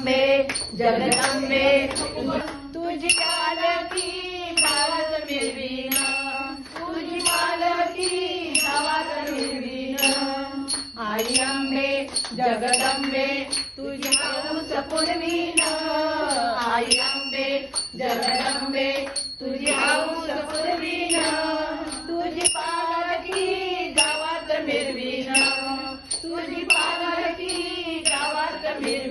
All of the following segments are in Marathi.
अंबे जगदंबे तुझी पालकी गावात मिरवीन तुझी पालकी गावात मिरवीन आई अंबे जगदंबे तुझी हौस पुरवीन. आई अंबे जगदंबे तुझी हौस पुरवीन. तुझी पालकी गावात मिरवीन तुझी पालकी गावात मिरवीन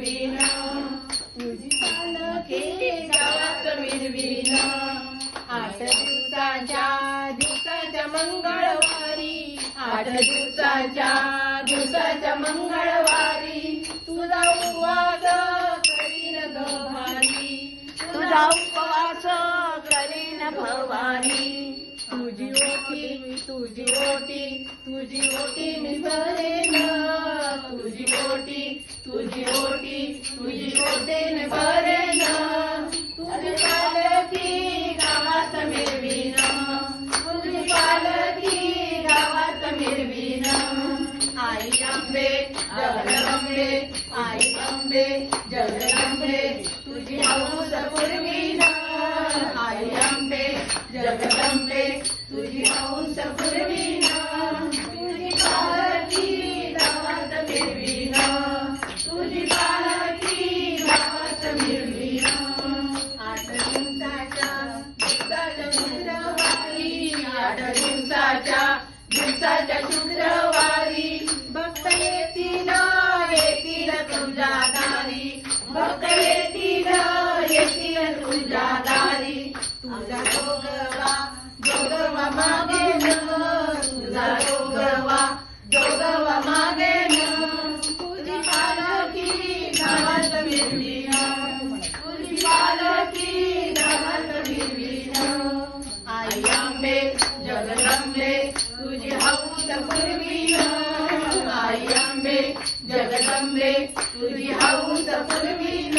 गावात आठ दिवसाच्या दिवसाच्या मंगळवारी आठ दिवसाच्या दिवसाच्या मंगळवारी तुझा उपवास करीन ग तुझा उपवास करीन भवानी. तुझी ओटी तुझी ओटी तुझी ओटी मी जगदंबे आई अंबे जगदंबे तुझी हौस पुरवीन आई अंबे जगदंबे तुझी हौस पुरवीन तुझी पालकी दात मिरवीन तुझी पालकी दात मिरवीन आठ दिवसाच्या दिवसाच्या शुक्रवारी आठ दिवसाच्या दिवसाच्या शुक्रवारी भक्त येतील तुझ्या दारी भक्त येतील येतील तुझ्या दारी तुझा जोगवा जोगवा तुझा जोगवा जोगवा मागेन तुझी पालकी गावात मिरवीन तुझी पालकी गावात मिरवीन आई आंबे जगदंबे जगदंबे तुझी हौस पुरवीन